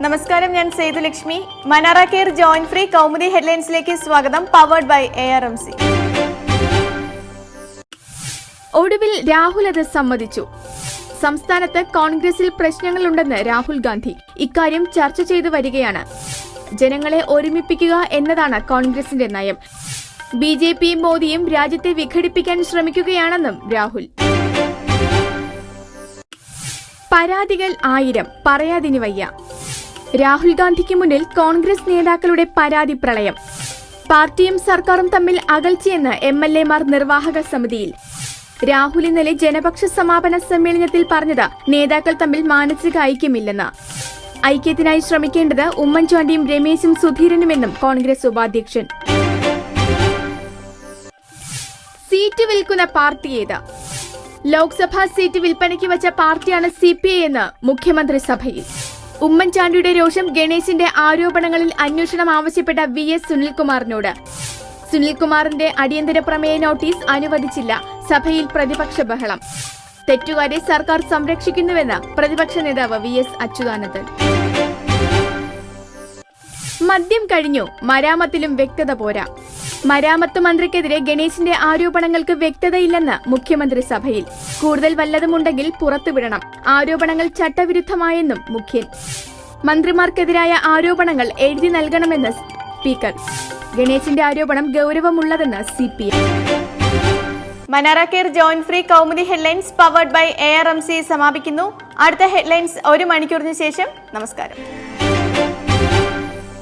നമസ്കാരം ഞാൻ Sethulakshmi Manara care joint free Kaumudi ഹെഡ്ലൈൻസിലേക്ക് സ്വാഗതം powered by A R M C ഒടുവിൽ രാഹുൽ അത് സമ്മതിച്ചു. സംസ്ഥാനത്ത് കോൺഗ്രസിൽ പ്രശ്നങ്ങളുണ്ടെന്ന് രാഹുൽ ഗാന്ധി. ഇക്കാര്യം ചർച്ച ചെയ്തു വരികയാണ്. ജനങ്ങളെ ഒരുമിപ്പിക്കുക എന്നതാണ് കോൺഗ്രസിന്റെ നയം. ബി ജെ പിയും മോദിയും രാജ്യത്തെ വിഘടിപ്പിക്കാൻ ശ്രമിക്കുകയാണെന്നും രാഹുൽ. പരാതികൾ ആയിരം പറയാതിനി വയ്യ. രാഹുൽ ഗാന്ധിക്ക് മുന്നിൽ കോൺഗ്രസ് നേതാക്കളുടെ പരാതി പ്രളയം. പാർട്ടിയും സർക്കാരും തമ്മിൽ അകൽച്ചയെന്ന് എം എൽ എമാർ നിർവാഹക സമിതിയിൽ. രാഹുൽ ഇന്നലെ ജനപക്ഷ സമാപന സമ്മേളനത്തിൽ പറഞ്ഞത് നേതാക്കൾ തമ്മിൽ മാനസിക ഐക്യമില്ലെന്ന്. ഐക്യത്തിനായി ശ്രമിക്കേണ്ടത് ഉമ്മൻചാണ്ടിയും രമേശും സുധീരനുമെന്നും കോൺഗ്രസ് ഉപാധ്യക്ഷൻ. സീറ്റ് വിൽക്കുന്ന പാർട്ടി ഏത്? ലോക്സഭാ സീറ്റ് വിൽപ്പനയ്ക്ക് വെച്ച പാർട്ടിയാണ് സി പി ഐ എന്ന് മുഖ്യമന്ത്രി സഭയിൽ ഉമ്മൻചാണ്ടിയുടെ രോഷം ഗണേശിന്റെ ആരോപണങ്ങളിൽ അന്വേഷണം ആവശ്യപ്പെട്ട വി എസ് സുനിൽകുമാറിനോട്. സുനിൽകുമാറിന്റെ അടിയന്തര പ്രമേയ നോട്ടീസ് അനുവദിച്ചില്ല. സഭയിൽ പ്രതിപക്ഷ ബഹളം. തെറ്റുകാരെ സർക്കാർ സംരക്ഷിക്കുന്നുവെന്ന് പ്രതിപക്ഷ നേതാവ് വി എസ് അച്യുതാനന്ദൻ. മദ്യം കഴിഞ്ഞു. മരാമത്തിലും വ്യക്തത പോരാ. മരാമത്ത് മന്ത്രിക്കെതിരെ ഗണേശിന്റെ ആരോപണങ്ങൾക്ക് വ്യക്തതയില്ലെന്ന് മുഖ്യമന്ത്രി സഭയിൽ. കൂടുതൽ വല്ലതുമുണ്ടെങ്കിൽ പുറത്തുവിടണം. ആരോപണങ്ങൾ ചട്ടവിരുദ്ധമായെന്നും മുഖ്യൻ. മന്ത്രിമാർക്കെതിരായ ആരോപണങ്ങൾ എഴുതി നൽകണമെന്ന് സ്പീക്കർ. ഗണേശിന്റെ ആരോപണം ഗൗരവമുള്ളതെന്ന് C P M Manara care joint free Kaumudi headlines powered by A R M C സമാപിക്കുന്നു. അടുത്ത ഹെഡ്ലൈൻസ് ഒരു മണിക്കൂറിന് ശേഷം. നമസ്കാരം.